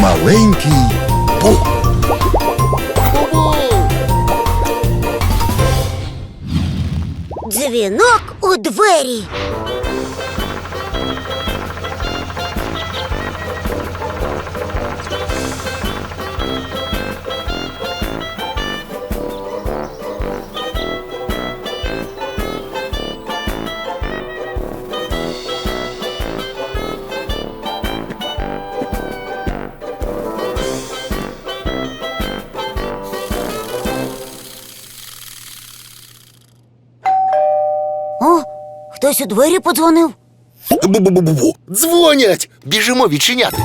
маленький Бу. Дзвінок у двері. Хтось у двері подзвонив. Бу-бу-бу-бу. Дзвонять! Біжимо відчиняти.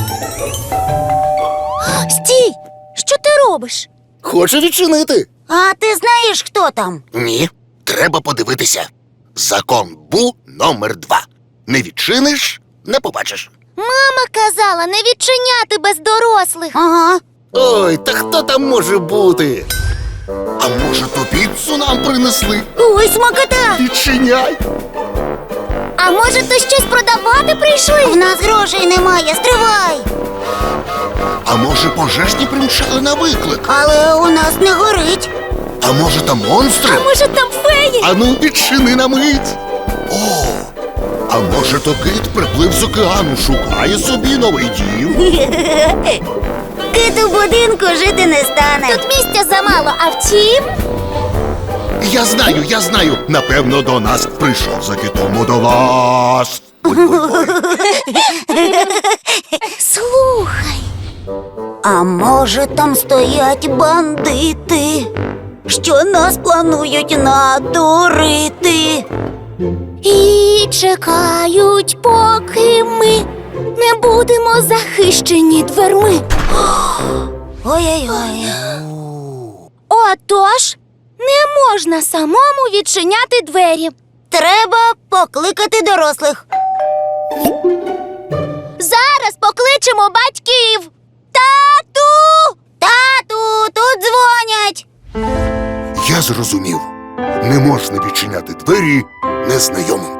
Стій! Що ти робиш? Хочу відчинити. А ти знаєш, хто там? Ні, треба подивитися. Закон Бу номер два. Не відчиниш, не побачиш. Мама казала не відчиняти без дорослих. Ага. Ой, та хто там може бути? А може, то піцу нам принесли? Ой, смакота! Відчиняй! А може, то щось продавати прийшли? В нас грошей немає, стривай! А може, пожежні примчали на виклик? Але у нас не горить. А може, там монстри? А може там феї? А ну відчини на мить. О, а може, то кит приплив з океану, шукає собі новий дім. Кит у будинку жити не стане. Тут місця замало, а втім. Я знаю, я знаю. Напевно, до нас прийшов за китом водолаз. Ой-ой-ой. Слухай. А може там стоять бандити, що нас планують надурити. І чекають, поки ми не будемо захищені дверми. Ой-ой-ой. Отож, можна самому відчиняти двері. Треба покликати дорослих. Зараз покличемо батьків. Тату! Тату, тут дзвонять. Я зрозумів. Не можна відчиняти двері незнайомим.